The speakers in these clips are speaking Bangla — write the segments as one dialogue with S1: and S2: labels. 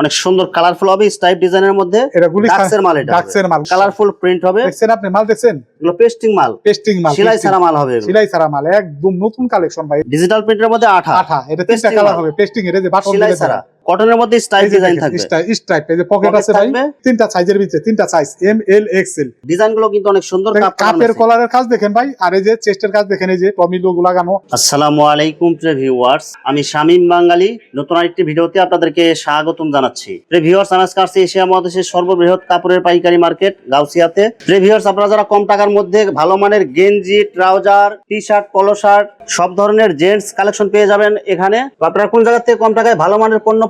S1: অনেক সুন্দর কালারফুল হবে স্টাইপ ডিজাইনের মধ্যে
S2: এটা গুলি
S1: ডাক্সের মাল এটা
S2: ডাক্সের মাল।
S1: কালারফুল প্রিন্ট হবে।
S2: দেখছেন আপনি মাল দেখছেন?
S1: এগুলো পেস্টিং মাল।
S2: পেস্টিং মাল
S1: সেলাই
S2: সারা
S1: ছাড়া মাল হবে
S2: সিলাই ছাড়া মাল একদম নতুন কালেকশন ভাই।
S1: ডিজিটাল প্রিন্টের মধ্যে আঠা।
S2: আঠা এটা তিনটা কালার হবে পেস্টিং এর যে বাটন
S1: সেলাই ছাড়া। কটনের মধ্যে স্টাইপ ডিজাইন থাকবে।
S2: স্ট্রাইপ এই যে পকেট আছে ভাই তিনটা সাইজের ভিতরে তিনটা size M L X
S1: L ডিজাইনগুলো কিন্তু অনেক সুন্দর
S2: কাপের কলারের কাজ দেখেন ভাই আর এই যে চেস্টের কাজ দেখেন এই যে টমি লোগো লাগানো।
S1: আসসালামু আলাইকুম প্রিয় ভিউয়ার্স আমি শামীম বাঙালি নতুন আরেকটি ভিডিওতে আপনাদেরকে স্বাগতম জানাচ্ছি। প্রিয় ভিউয়ার্স আনাজ কাছে এশিয়া মহাদেশের সর্ববৃহৎ কাপড়ের পাইকারি মার্কেট গাউসিয়াতে। প্রিয় ভিউয়ার্স আপনারা যারা কম টাকার মধ্যে ভালো মানের গেঞ্জি trouser T shirt polo shirt সব ধরনের জেন্টস কালেকশন পেয়ে যাবেন এখানে। আপনারা কোন জায়গা থেকে কম টাকায় ভালো মানের পণ্য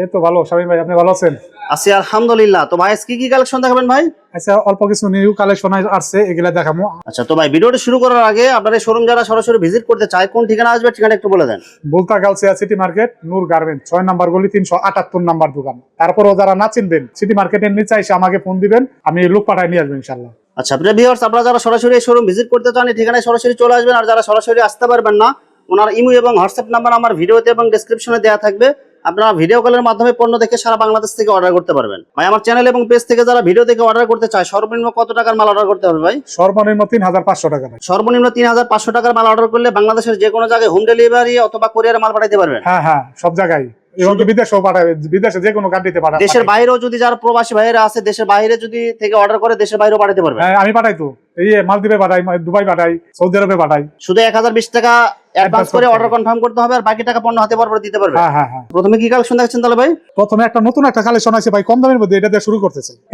S2: এই তো ভালো শামিম ভাই আপনি ভালো আছেন?
S1: আছি আলহামদুলিল্লাহ। তো ভাই আজকে কি কালেকশন দেখাবেন ভাই?
S2: আচ্ছা অল্প কিছু নিউ কালেকশন আসছে এগুলা দেখামো।
S1: আচ্ছা তো ভাই ভিডিওটি শুরু করার আগে আপনার শোরুম যারা সরাসরি ভিজিট করতে চায় কোন ঠিকানা আসবে ঠিকানা একটু বলে দেন।
S2: Bulta Galsia city market Noor garment ছয় নাম্বার গলি তিনশো আটাত্তর নাম্বার দোকান। তারপরও যারা না চিনবেন সিটি মার্কেটের নিচে এসে আমাকে ফোন দিবেন আমি লোক পাঠায় নিয়ে আসব ইনশাল্লাহ
S1: আচ্ছা প্রিয় ভিউয়ার্স আপনারা যারা সরাসরি এই শোরুম ভিজিট করতে চান এই ঠিকানায় সরাসরি চলে আসবেন আর যারা সরাসরি আসতে পারবেন না ওনার ইমো এবং হোয়াটসঅ্যাপ নাম্বার আমার ভিডিওতে এবং ডেসক্রিপশনে দেওয়া থাকবে। আপনারা ভিডিও কলের মাধ্যমে পণ্য দেখে সারা বাংলাদেশ থেকে অর্ডার করতে পারবেন। ভাই আমার চ্যানেল এবং পেজ থেকে যারা ভিডিও দেখে অর্ডার করতে চায় সর্বনিম্ন কত টাকার মাল অর্ডার করতে হবে ভাই?
S2: সর্বনিম্ন তিন হাজার পাঁচশো টাকা ভাই
S1: সর্বনিম্ন তিন হাজার পাঁচশো টাকার মাল অর্ডার করলে বাংলাদেশের যে কোনো জায়গায় হোম ডেলিভারি অথবা কোরিয়ার মাল পাঠাতে পারবেন।
S2: হ্যাঁ হ্যাঁ সব জায়গায়। এবং বিদেশেও পাঠাবে বিদেশে যে কোনো কান্ট্রিতে পাঠাবে।
S1: দেশের বাইরেও যদি যারা প্রবাসী ভাইয়েরা আছে দেশের বাইরে যদি থেকে অর্ডার করে দেশের বাইরেও পাঠাতে পারবে
S2: হ্যাঁ আমি পাঠাই তো। এই মালদ্বীপে পাঠাই দুবাই পাঠাই সৌদি আরবে পাঠাই।
S1: শুধু এক হাজার বিশ টাকা অ্যাডভান্স করে অর্ডার কনফার্ম করতে হবে আর বাকি টাকা পণ্য হাতে পর পর দিতে পারবে।
S2: হ্যাঁ হ্যাঁ হ্যাঁ।
S1: প্রথমে কি কালেকশন তাহলে ভাই?
S2: প্রথমে একটা নতুন একটা কালেকশন আছে ভাই কম দামের মধ্যে এটা দিয়ে শুরু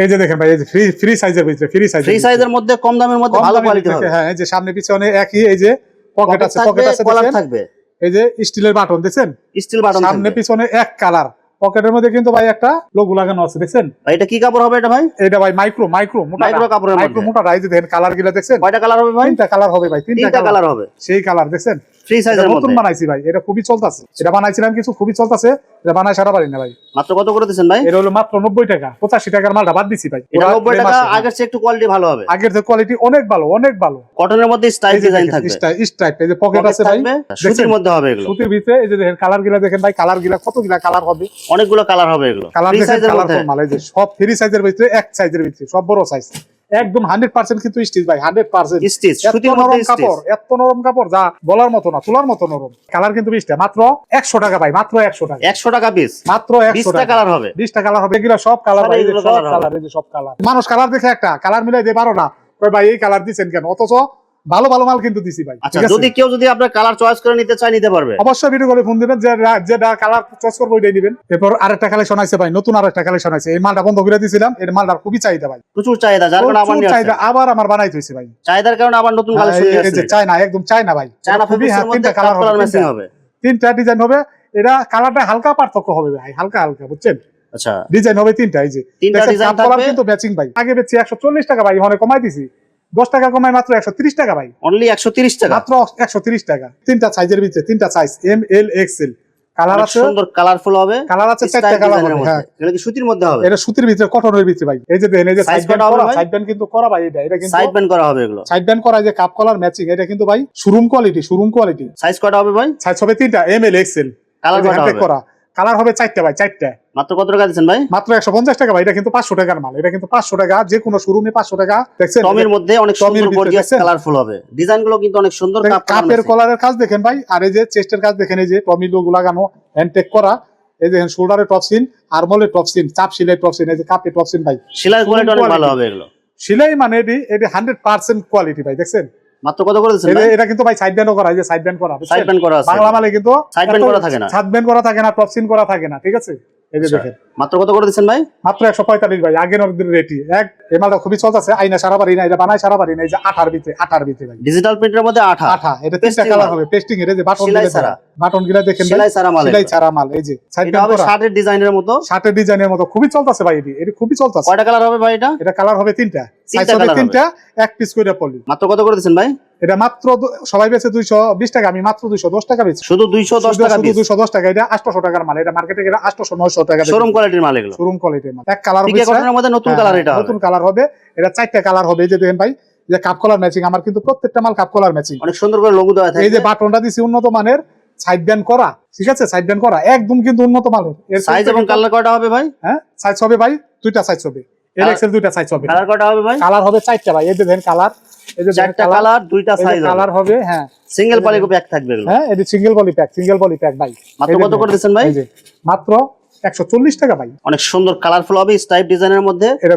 S2: এই যে দেখেন ভাই এই যে ফ্রি ফ্রি সাইজের ভিতরে ফ্রি সাইজ
S1: ফ্রি সাইজের মধ্যে কম দামের মধ্যে ভালো কোয়ালিটি হবে।
S2: হ্যাঁ এই যে সামনে পিছনে একই এই যে পকেট আছে পকেট আছে
S1: কলার থাকবে।
S2: এই যে স্টিলের বাটন
S1: স্টিল বাটন
S2: সামনে পিছনে এক কালার পকেটের মধ্যে কিন্তু ভাই একটা লোগো লাগানো আছে দেখছেন?
S1: ভাই, এটা কি কাপড় হবে এটা ভাই?
S2: এটা ভাই মাইক্রো মাইক্রো মোটা
S1: মাইক্রো কাপড়ের
S2: মাইক্রো মোটা যে দেখেন কালারগুলা দেখছেন?
S1: কয়টা কালার হবে ভাই?
S2: তিনটা কালার হবে ভাই তিনটা কালার
S1: হবে।
S2: সেই কালার দেখছেন?
S1: ফ্রি
S2: এটা
S1: সাইজের
S2: নতুন বানাইছি ভাই এটা খুবই চলতেছে। এটা বানাইছিলাম কিছু খুবই চলতেছে এটা বানাই সারা পারি না ভাই।
S1: মাত্র কত করে দিচ্ছেন ভাই?
S2: এটা হলো মাত্র নব্বই টাকা পঁচাশি টাকার মালটা বাদ দিছি ভাই।
S1: এটা
S2: ওরা
S1: নব্বই
S2: frame
S1: টাকা আগের চেয়ে একটু কোয়ালিটি ভালো হবে।
S2: আগের যে কোয়ালিটি অনেক ভালো অনেক ভালো।
S1: কটনের মধ্যে স্টাইল ডিজাইন থাকবে।
S2: স্ট্রাইপ এই যে পকেট আছে ভাই
S1: সুতির মধ্যে হবে এগুলো।
S2: সুতির ভিতরে এই যে দেখেন কালার গিলা দেখেন ভাই কালার গিলা কত গিলা কালার হবে?
S1: অনেকগুলো কালার হবে এগুলো।
S2: কালার দেখেন কালার মাল এই যে সব ফ্রি সাইজের ভিতরে এক সাইজের ভিতরে সব বড় সাইজ একদম হান্ড্রেড পার্সেন্ট কিন্তু স্টিচ ভাই হান্ড্রেড পার্সেন্ট।
S1: স্টিচ
S2: এত নরম কাপড় এত নরম কাপড় যা বলার মতো না তোলার মতো নরম। কালার কিন্তু বিশটা মাত্র একশো টাকা ভাই মাত্র একশো টাকা।
S1: একশো টাকা পিস
S2: মাত্র একশো টাকা।
S1: কালার হবে।
S2: বিশটা কালার হবে এগুলো সব কালার
S1: সব
S2: ভাই সব কালার সব কালার। মানুষ কালার দেখে একটা কালার মিলাই দিয়ে পারো না। ভাই এই কালার দিচ্ছেন কেন? অথচ ভালো ভালো মাল কিন্তু দিছি ভাই
S1: আচ্ছা যদি কেউ যদি আপনার কালার চয়েস করে নিতে চায় নিতে পারবে?
S2: অবশ্যই ভিডিও করে ফোন দিবেন যে যেটা কালার চয়েস করব ওইটাই দিবেন। এরপর আরেকটা কালেকশন আছে ভাই নতুন আরেকটা কালেকশন আছে। এই মালটা বন্ধ করে দিয়েছিলাম এর মালটার খুবই চাহিদা ভাই।
S1: প্রচুর চাহিদা যার কারণে নিয়ে
S2: চাহিদা আবার আমার বানাইতে হয়েছে ভাই।
S1: চাহিদার কারণে আবার নতুন কালেকশন নিয়ে
S2: এই যে
S1: আসছে।
S2: চায়না একদম চায়না ভাই।
S1: চায়না
S2: খুবই হ্যাঁ, তিনটা কালার
S1: কালার
S2: হবে তিনটা-
S1: হবে।
S2: তিনটা ডিজাইন হবে এটা কালারটা হালকা পার্থক্য হবে ভাই হালকা হালকা বুঝছেন?
S1: আচ্ছা।
S2: ডিজাইন হবে তিনটা এই যে।
S1: তিনটা ডিজাইন
S2: কিন্তু ম্যাচিং ভাই। আগে বেচছি একশো চল্লিশ টাকা ভাই ওখানে কমাই দিছি। দশ টাকা কমাই মাত্র একশো তিরিশ টাকা ভাই।
S1: অনলি একশো তিরিশ টাকা?
S2: মাত্র একশো তিরিশ টাকা। তিনটা সাইজের ভিতরে তিনটা size M L XL colour আছে?
S1: সুন্দর কালারফুল হবে।
S2: কালার আছে চারটা কালার হবে হ্যাঁ।
S1: এটা কি সুতির মধ্যে হবে?
S2: এটা সুতির ভিতরে কটনের ভিতরে ভাই। এই যে দেখেন এই যে সাইড ব্যান্ড করা? সাইড ব্যান্ড কিন্তু করা ভাই এটা। এটা কিন্তু
S1: সাইড ব্যান্ড করা হবে এগুলো।
S2: সাইড ব্যান্ড করা যে কাপ কলার ম্যাচিং এটা কিন্তু ভাই showroom quality showroom quality
S1: size কয়টা হবে ভাই?
S2: সাইজ হবে তিনটা এম এল এক্সেল
S1: কালার
S2: করা। কালার হবে চারটা ভাই চারটা।
S1: মাত্র কত টাকা দিচ্ছেন ভাই?
S2: মাত্র একশো পঞ্চাশ টাকা ভাই এটা কিন্তু পাঁচশো টাকার মাল এটা কিন্তু পাঁচশো টাকা যে কোনো শোরুমে পাঁচশো টাকা। দেখছেন?
S1: টমের মধ্যে অনেক
S2: টমের
S1: সুন্দর গর্জিয়াস কালারফুল হবে। ডিজাইনগুলো কিন্তু অনেক সুন্দর
S2: কাপের কলারের কাজ দেখেন ভাই আর এই যে চেস্টের কাজ দেখেন এই যে টমি লোগো লাগানো হ্যান্ডটেক করা এই দেখেন শোল্ডারে টপসিন টপ সিন চাপ সিলাই টপসিন এই যে কাপে টপসিন ভাই।
S1: সেলাই কোয়ালিটি অনেক ভালো হবে এগুলো।
S2: সিলাই মানে এটি এটি হান্ড্রেড পার্সেন্ট কোয়ালিটি ভাই দেখছেন?
S1: মাত্র কত করে দিচ্ছেন
S2: এটা কিন্তু ভাই সাইড ব্যান্ডও করা যে সাইড ব্যান্ড করা
S1: সাইড ব্যান্ড করা আছে।
S2: বাংলা মালে কিন্তু
S1: সাইড ব্যান্ড করা থাকে না।
S2: সাইড ব্যান্ড করা থাকে না টপসিন করা থাকে না ঠিক আছে? এই যে
S1: আচ্ছা।
S2: দেখেন।
S1: মাত্র কত করে দিচ্ছেন ভাই?
S2: মাত্র একশো পঁয়তাল্লিশ ভাই আগের অর্ধের রেটি এক এই মালটা খুবই চলতেছে আইনা সারা পারি না এটা বানায় সারা পারি না এই যে আঠার ভিতরে আঠার ভিতরে ভাই।
S1: ডিজিটাল প্রিন্টের মধ্যে আঠা।
S2: আঠা এটা তিনটা কালার হবে পেস্টিং এর যে বাটন গিলা
S1: ছাড়া।
S2: বাটন গিলা দেখেন
S1: সেলাই সারা মাল
S2: সেলাই। ছাড়া মাল এই যে সাইড
S1: এটা হবে শার্টের ডিজাইনের মতো।
S2: শার্টের ডিজাইনের মতো খুবই চলতেছে ভাই এটি এটা খুবই চলতেছে।
S1: কয়টা কালার হবে ভাই এটা?
S2: এটা কালার হবে তিনটা। সাইজ
S1: তিনটা
S2: হবে তিনটা এক পিস করে পলি।
S1: মাত্র কত করে দিচ্ছেন ভাই?
S2: এটা মাত্র সবাই বেচে দুইশো বিশ টাকা আমি মাত্র দুইশো দশ টাকা বেচি
S1: শুধু দুইশো দশ টাকা পিস
S2: দুইশো দশ টাকা এটা আটশো টাকার মাল এটা মার্কেটে গেলে আটশো নয়শো টাকা
S1: শোরুম কোয়ালিটির মাল এগুলো?
S2: শোরুম কোয়ালিটির মাল। এক কালার
S1: পিকে কটনের মধ্যে নতুন কালার এটা হবে।
S2: নতুন কালার হবে। এটা চারটা কালার হবে এই যে দেখেন ভাই যে কাপ কলার ম্যাচিং আমার কিন্তু প্রত্যেকটা মাল কাপ কলার ম্যাচিং
S1: অনেক সুন্দর করে লোগো দেওয়া থাকে
S2: এই যে বাটনটা দিছি উন্নত মানের সাইড ব্যান্ড করা ঠিক আছে? সাইড ব্যান্ড করা একদম কিন্তু উন্নত মানের। এর
S1: সাইজ এবং কালার কয়টা হবে ভাই?
S2: হ্যাঁ সাইজ হবে ভাই দুইটা সাইজ হবে। দুইটা সাইজ হবে।
S1: কালার কয়টা হবে ভাই?
S2: কালার হবে চারটা ভাই এই দেখেন কালার এই যে
S1: চারটা কালার দুইটা সাইজ
S2: কালার হবে। হ্যাঁ।
S1: সিঙ্গেল পলিকো প্যাক থাকবে এগুলো।
S2: হ্যাঁ এটি সিঙ্গেল বলি প্যাক সিঙ্গেল বলি প্যাক ভাই।
S1: মাত্র কত করে দিচ্ছেন ভাই?
S2: মাত্র একশো চল্লিশ টাকা ভাই।
S1: অনেক সুন্দর কালারফুল হবে স্টাইপ ডিজাইনের মধ্যে।
S2: এটা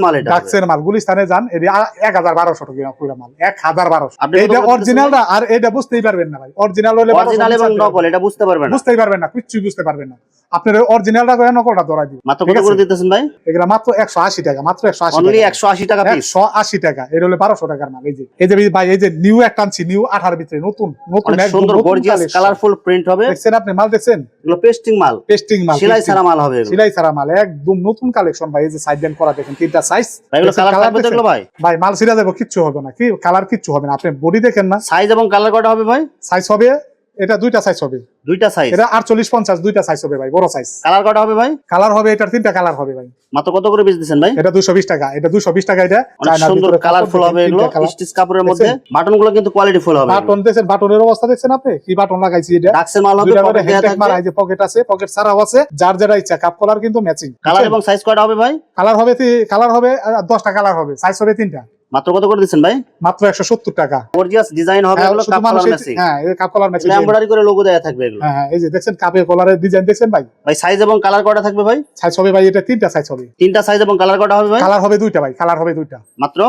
S1: মাল এটা
S2: ডাক্সের মাল গুলিস্তানে যান এটি আ- এক হাজার বারোশো টাকা পুরো মাল। এক হাজার বারোশো।
S1: আপনি কত
S2: এটা অরিজিনালটা আর এটা বুঝতেই পারবেন না ভাই। অরিজিনাল হলে
S1: অরিজিনাল এবং নকল এটা বুঝতে পারবেন না।
S2: বুঝতেই পারবেন না কিচ্ছুই বুঝতে পারবেন না। আপনার অরিজিনালটা করে নকলটা দিব।
S1: মাত্র কত করে দিতেছেন ভাই?
S2: এগুলা মাত্র একশো আশি টাকা মাত্র একশো আশি
S1: অনলি
S2: টাকা।
S1: একশো আশি টাকা পিস
S2: একশো আশি টাকা এটা হলে বারোশো টাকার মাল এই যে। এই যে ভাই এই যে নিউ একটা আনছি নিউ আঠার ভিতরে নতুন নতুন একদম
S1: সুন্দর গর্জিয়াস কালারফুল প্রিন্ট হবে।
S2: দেখছেন আপনি মাল দেখছেন?
S1: এগুলো পেস্টিং মাল।
S2: পেস্টিং মাল
S1: সেলাই। ছাড়া মাল হবে
S2: সিলাই ছাড়া মাল একদম নতুন কালেকশন ভাই এই যে সাইড ব্যান্ড করা দেখেন তিনটা সাইজ
S1: এগুলো কালার থাকবে এগুলো ভাই?
S2: ভাই মাল সিরা যাব কিচ্ছু হবে না কি? কালার কিচ্ছু হবে না আপনি বডি দেখেন না।
S1: সাইজ এবং কালার কয়টা হবে ভাই?
S2: সাইজ হবে এটা দুইটা সাইজ হবে।
S1: দুইটা সাইজ
S2: এটা আটচল্লিশ পঞ্চাশ দুইটা সাইজ হবে ভাই বড় সাইজ
S1: কালার কয়টা হবে ভাই?
S2: কালার হবে এটার তিনটা কালার হবে ভাই।
S1: মাত্র কত করে ভাই?
S2: এটা দুশো বিশ টাকা এটা দুশো বিশ টাকা এটা
S1: অনেক সুন্দর কালারফুল হবে এগুলো স্টিচ কাপড়ের মধ্যে। বাটনগুলো কিন্তু কোয়ালিটি ফুল হবে
S2: বাটন দেখছেন বাটনের অবস্থা দেখছেন আপনি? কি বাটন লাগাইছি এটা?
S1: ডাক্সের মাল হবে পকেট দেওয়া থাকবে।
S2: এই যে পকেট আছে পকেট ছাড়াও আছে যার যেটা ইচ্ছা কাপ কলার কিন্তু ম্যাচিং
S1: কালার এবং সাইজ কয়টা হবে ভাই?
S2: কালার হবে কালার হবে আহ, দশটা কালার হবে সাইজ হবে তিনটা।
S1: মাত্র কত করে দিচ্ছেন ভাই?
S2: মাত্র একশো সত্তর টাকা।
S1: গর্জিয়াস ডিজাইন হবে
S2: হ্যাঁ,
S1: কাপ কালার ম্যাচিং
S2: হ্যাঁ এই কাপ কলার ম্যাচিং
S1: এমব্রয়ডারি করে লোগো দেওয়া থাকবে এগুলো।
S2: হ্যাঁ হ্যাঁ এই যে দেখছেন কাপের কলারের ডিজাইন দেখছেন ভাই?
S1: ভাই সাইজ এবং কালার কয়টা থাকবে ভাই?
S2: সাইজ হবে ভাই এটা তিনটা সাইজ হবে।
S1: তিনটা সাইজ এবং কালার কয়টা হবে ভাই?
S2: কালার হবে দুইটা ভাই কালার হবে দুইটা।
S1: মাত্র?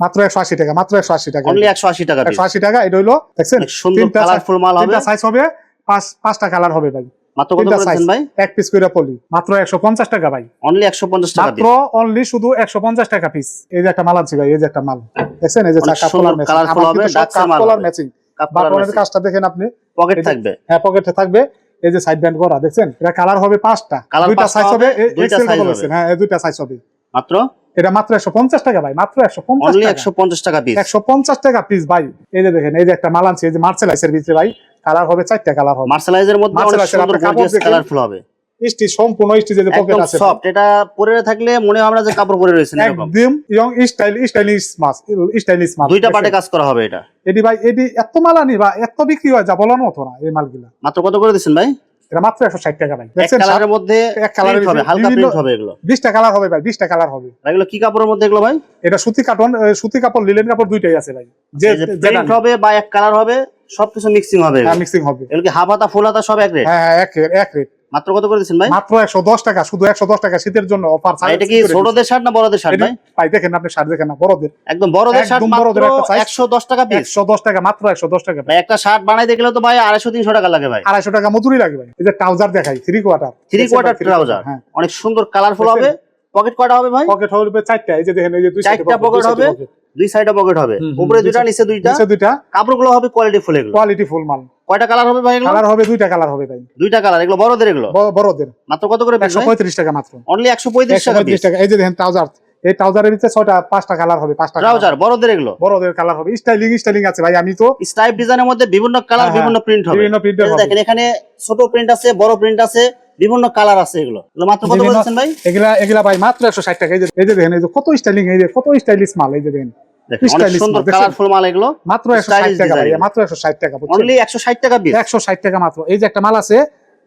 S2: মাত্র একশো আশি টাকা মাত্র একশো আশি টাকা।
S1: অনলি একশো আশি টাকা পিস
S2: একশো আশি টাকা এটা হইল দেখছেন?
S1: সুন্দর কালারফুল মাল হবে।
S2: তিনটা সাইজ হবে পাঁচ পাঁচটা কালার হবে ভাই।
S1: মাত্র কত
S2: তিনটা
S1: করে
S2: size।
S1: দিচ্ছেন ভাই?
S2: এক পিস করে পলি। মাত্র একশো পঞ্চাশ টাকা ভাই।
S1: অনলি একশো পঞ্চাশ টাকা
S2: মাত্র অনলি শুধু একশো পঞ্চাশ টাকা পিস এই যে একটা মাল আনছি ভাই এই যে একটা মাল। দেখছেন? এই যে
S1: অনেক
S2: কলার ম্যাচিং
S1: colourful হবে,
S2: কিন্তু সব
S1: ডাক্তার
S2: কাপ
S1: মাল
S2: কলার ম্যাচিং বাটনের কাজটা দেখেন আপনি?
S1: পকেট
S2: এই যে-
S1: থাকবে।
S2: হ্যাঁ পকেটে থাকবে। এই যে সাইড ব্যান্ড করা দেখছেন? এটা কালার হবে পাঁচটা। দুইটা সাইজ হবে
S1: হবে, দুইটা size হবে।
S2: হ্যাঁ এই দুইটা সাইজ হবে।
S1: মাত্র?
S2: এটা মাত্র একশো পঞ্চাশ টাকা ভাই মাত্র একশো পঞ্চাশ
S1: একশো পঞ্চাশ টাকা পিস
S2: একশো পঞ্চাশ টাকা পিস ভাই। এই যে দেখেন এই যে একটা মাল আনছি এই যে মার্সেলাইসের ভিতরে ভাই। কালার হবে চারটা কালার হবে।
S1: মার্শালাইজের মধ্যে অনেক সুন্দর গর্জিয়াস কালারফুল হবে।
S2: স্টিচ সম্পূর্ণ স্টিচ যে পকেট
S1: একদম
S2: আছে।
S1: সফট এটা পরে থাকলে মনে হবে যে কাপড় পরে রয়েছে
S2: একদম ইয়ং স্টাইল স্টাইলিশ মাছ স্টাইলিশ মাল
S1: দুইটা পাটে কাজ করা হবে এটা।
S2: এটি ভাই এটি এত মাল আনি বা এত বিক্রি হয় যা বলার মতো না এই মালগুলা।
S1: মাত্র কত করে দিচ্ছেন ভাই?
S2: এটা মাত্র একশো ষাট টাকা ভাই
S1: এক
S2: দেখছেন?
S1: কালারের মধ্যে
S2: এক কালারের
S1: হবে হালকা প্রিন্ট হবে এগুলো।
S2: বিশটা কালার হবে ভাই বিশটা কালার হবে।
S1: এগুলো কি কাপড়ের মধ্যে এগুলো ভাই?
S2: এটা সুতি কাটন সুতি কাপড় লিলেন কাপড় দুইটাই আছে ভাই। যে
S1: প্রিন্ট হবে বা এক কালার হবে সবকিছু মিক্সিং হবে এগুলো।
S2: মিক্সিং হবে।
S1: এগুলো কি হাফ হাতা ফুল হাতা সব এক রেট
S2: হ্যাঁ হ্যাঁ এক রেট এক রেট
S1: মাত্র কত করে দিচ্ছেন ভাই?
S2: মাত্র একশো দশ টাকা শুধু একশো দশ টাকা শীতের জন্য অফার
S1: এটা কি ছোটদের শার্ট না বড়দের শার্ট ভাই?
S2: ভাই দেখেন আপনি শার্ট দেখেন না বড়দের।
S1: একদম বড়দের শার্ট মাত্র
S2: বড়দের একটা size।
S1: একশো দশ টাকা পিস
S2: একশো দশ টাকা মাত্র একশো দশ টাকা
S1: ভাই একটা শার্ট বানাইতে গেলে তো ভাই আড়াইশো তিনশো টাকা লাগে ভাই।
S2: আড়াইশো টাকা মজুরি লাগে ভাই। এই যে ট্রাউজার দেখাই three quarter
S1: three quarter trouser
S2: হ্যাঁ।
S1: অনেক সুন্দর কালারফুল হবে। পকেট কয়টা হবে ভাই?
S2: পকেট হবে চারটা এই যে দেখেন এই যে দুই
S1: চারটা pocket হবে? দুই সাইডে পকেট হবে। উপরে
S2: দুই
S1: দুইটা নিচে দুইটা।
S2: নিচে দুইটা।
S1: কাপড়গুলো হবে কোয়ালিটি ফুল এগুলো।
S2: কোয়ালিটি ফুল মাল।
S1: কয়টা কালার হবে ভাই এগুলো?
S2: কালার হবে দুইটা কালার হবে ভাই।
S1: দুইটা কালার এগুলো বড়দের এগুলো?
S2: বড়দের।
S1: মাত্র কত করে
S2: একশো পঁয়ত্রিশ টাকা মাত্র।
S1: অনলি একশো পঁয়ত্রিশ
S2: একশো
S1: টাকা
S2: পঁয়ত্রিশ টাকা। এই যে দেখেন ট্রাউজার এই ট্রাউজারের ভিতরে ছয়টা পাঁচটা কালার হবে পাঁচটা
S1: ট্রাউজার বড়দের এগুলো?
S2: বড়দের কালার হবে। স্টাইলিং স্টাইলিং আছে ভাই আমি তো
S1: স্ট্রাইপ ডিজাইনের মধ্যে বিভিন্ন কালার
S2: হ্যাঁ,
S1: বিভিন্ন প্রিন্ট হবে।
S2: বিভিন্ন
S1: প্রিন্ট
S2: হবে।
S1: দেখেন এখানে ছোট প্রিন্ট আছে বড় প্রিন্ট আছে বিভিন্ন কালার আছে এগুলো। মাত্র কত বলছেন ভাই?
S2: এগুলা এগুলা ভাই মাত্র একশো ষাট টাকা। এই যে এই যে দেখেন এই যে কত স্টাইলিং এই যে কত স্টাইলিশ মাল এই যে দেখেন।
S1: সুন্দর কালারফুল মাল এগুলো
S2: মাত্র একশো ষাট
S1: Stylish
S2: টাকা মাত্র একশো ষাট টাকা
S1: অনলি একশো ষাট টাকা পিস
S2: একশো ষাট টাকা মাত্র। এই যে একটা মাল আছে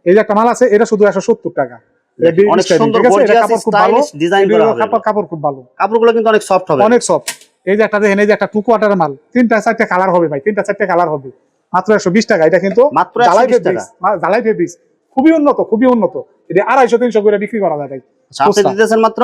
S2: এই যে একটা মাল আছে এটা শুধু একশো সত্তর টাকা।
S1: অনেক সুন্দর করা
S2: কাপড় কাপড় খুব ভালো।
S1: কাপড়গুলো কিন্তু সফট হবে।
S2: অনেক সব এই যে একটা দেখেন এই যে একটা টু কোয়ার্টার মাল। তিনটা চারটে কালার হবে ভাই তিনটা চারটে কালার হবে। মাত্র একশো বিশ টাকা। এটা কিন্তু
S1: মাত্র 120
S2: জালাই ফেব্রিক্স খুবই উন্নত খুবই উন্নত। এটা আড়াইশো তিনশো করে বিক্রি করা যায় ভাই।
S1: আপনি দিতেছেন মাত্র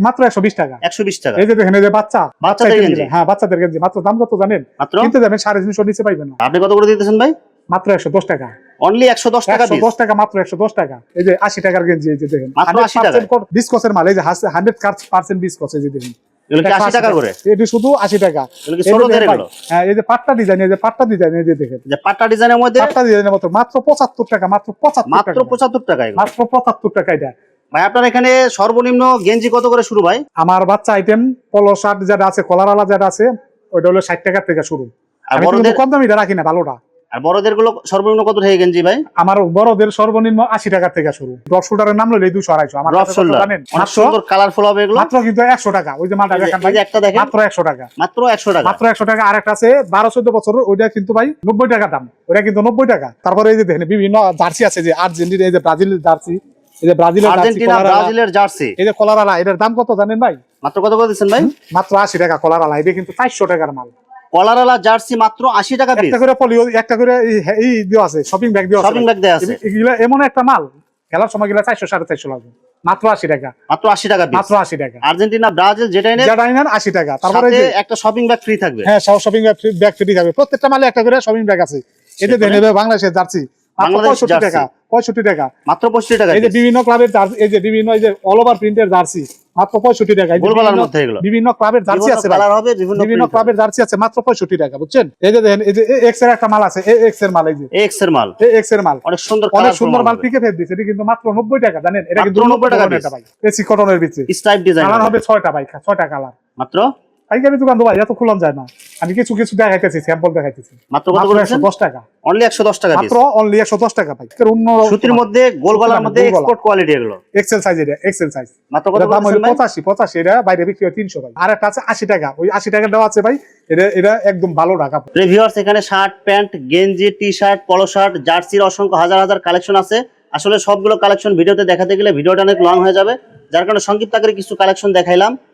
S2: মাত্র একশো বিশ টাকা
S1: একশো বিশ টাকা
S2: এই যে দেখেন এই যে বাচ্চা
S1: বাচ্চাদের
S2: বাচ্চাদের
S1: গেঞ্জি।
S2: হ্যাঁ বাচ্চাদের গেঞ্জি মাত্র দাম কত জানেন
S1: মাত্র
S2: কিনতে যাবেন সাড়ে তিনশো নিচে পাইবেন না
S1: আপনি কত করে দিতেছেন ভাই
S2: মাত্র একশো দশ টাকা
S1: অনলি একশো দশ টাকা
S2: টাকা মাত্র একশো দশ টাকা এই যে আশি টাকার গেঞ্জি এই যে দেখেন
S1: মাত্র 80 টাকায়?
S2: বিস্কসের মাল এই যে বিস্কস এই যে দেখেন শুধু আশি টাকা এই যে হ্যাঁ পাট্টা ডিজাইন এই যে পাট্টা ডিজাইন এই যে দেখেন
S1: পাট্টা ডিজাইনের মধ্যে
S2: পাট্টা ডিজাইনের মতো মাত্র পঁচাত্তর টাকা মাত্র পঁচাত্তর
S1: মাত্র
S2: টাকা
S1: পঁচাত্তর টাকা
S2: মাত্র পঁচাত্তর টাকা এটা
S1: ভাই আপনার এখানে সর্বনিম্ন গেঞ্জি কত করে শুরু ভাই?
S2: আমার বাচ্চা আইটেম পলো শার্ট যেটা আছে যেটা আছে ওইটা হলো ষাট থেকে শুরু।
S1: আর বড়দের
S2: কম দামিটা রাখি না ভালোটা।
S1: আর বড়দেরগুলো সর্বনিম্ন কত থেকে গেঞ্জি ভাই?
S2: আমার বড়দের সর্বনিম্ন আশি টাকার থেকে শুরু। ড্রপ শোল্ডারের নাম লইলে দুশো আড়াইশো। আমার
S1: ড্রপ শোল্ডার অনেক সুন্দর কালারফুল হবে এগুলো।
S2: মাত্র কিন্তু একশো টাকা। ওই যে মালটা
S1: এই
S2: দেখেন ভাই
S1: একটা দেখেন।
S2: মাত্র একশো টাকা।
S1: মাত্র একশো টাকা।
S2: মাত্র একশো টাকা। আর একটা আছে বারো চোদ্দ বছর ওইটা কিন্তু ভাই নব্বই টাকা দাম। ওইটা কিন্তু নব্বই টাকা। তারপরে এই যে দেখেন বিভিন্ন জার্সি আছে যে আর্জেন্টিনা এই যে ব্রাজিলের জার্সি। এই যে ব্রাজিলের
S1: আর্জেন্টিনা ব্রাজিলের জার্সি।
S2: এই যে কলারালা এটার দাম কত জানেন ভাই?
S1: মাত্র কত করে দিচ্ছেন ভাই?
S2: মাত্র আশি টাকা কলারালা এটা কিন্তু চারশো টাকার মাল।
S1: কলারালা জার্সি মাত্র আশি টাকা
S2: একটা করে পলিও একটা করে এই- এই দেওয়া আছে শপিং ব্যাগ দেওয়া
S1: শপিং ব্যাগ দেওয়া আছে।
S2: এগুলো এমন একটা মাল খেলার সময় গেলে চারশো সাড়ে চারশো লাগবে। মাত্র আশি টাকা।
S1: মাত্র আশি টাকা
S2: মাত্র আশি টাকা।
S1: আর্জেন্টিনা ব্রাজিল যেটাই নেই
S2: যেটা নেন আশি টাকা। তারপরে
S1: একটা শপিং ব্যাগ ফ্রি থাকবে।
S2: হ্যাঁ শপিং ব্যাগ ব্যাগ ফ্রি থাকবে। প্রত্যেকটা মালে একটা করে শপিং ব্যাগ আছে। এতে দেখে বাংলাদেশের জার্সি। পঁয়ষট্টি টাকা পঁয়ষট্টি টাকা।
S1: মাত্র পঁচিশ টাকা
S2: এই যে বিভিন্ন ক্লাবের এই যে বিভিন্ন এই যে অল ওভার প্রিন্টের জার্সি মাত্র পঁয়ষট্টি টাকা। এই যে
S1: গোলবালার
S2: বিভিন্ন-
S1: মধ্যে এগুলো।
S2: বিভিন্ন ক্লাবের জার্সি আছে ভাই।
S1: কালার হবে বিভিন্ন
S2: বিভিন্ন ক্লাবের জার্সি আছে মাত্র পঁয়ষট্টি টাকা বুঝছেন? এই যে দেখেন এই যে এক্সের একটা মাল আছে এক্সের মাল এই যে।
S1: এক্সের মাল।
S2: এক্সের মাল।
S1: অনেক সুন্দর
S2: অনেক সুন্দর মাল। পিকে দিচ্ছে এটা কিন্তু মাত্র নব্বই টাকা জানেন? এটা
S1: মাত্র
S2: কিন্তু
S1: 90 টাকা
S2: টাকা ভাই। এসি কটনের ভিতরে।
S1: স্ট্রাইপ ডিজাইন
S2: কালার হবে। ছয়টা ভাই ছয়টা কালার
S1: মাত্র?
S2: পাইকারি দোকান তো ভাই এত যায় না। আমি কিছু কিছু দেখাইতেছি স্যাম্পল দেখাইতেছি।
S1: মাত্র কত করে
S2: একশো দশ টাকা।
S1: অনলি একশো দশ টাকা
S2: মাত্র অনলি একশো দশ টাকা ভাই। এর অন্য
S1: সুতির মধ্যে গোলগলার মধ্যে এক্সপোর্ট কোয়ালিটি এগুলো।
S2: এক্সেল সাইজ এটা এক্সেল সাইজ
S1: মাত্র কত
S2: দাম হলো এটা বাইরে বিক্রি হয় তিনশো ভাই। আর একটা আছে আশি টাকা। ওই আশি টাকা দেওয়া আছে ভাই এটা এটা একদম ভালো টাকা
S1: রিভিউয়ার্স এখানে শার্ট প্যান্ট গেঞ্জি টি শার্ট পলো শার্ট জার্সির অসংখ্য হাজার হাজার কালেকশন আছে। আসলে সবগুলো কালেকশন ভিডিওতে দেখাতে গেলে ভিডিওটা অনেক লং হয়ে যাবে। যার কারণে সংক্ষিপ্ত আকারে কিছু কালেকশন দেখাইলাম।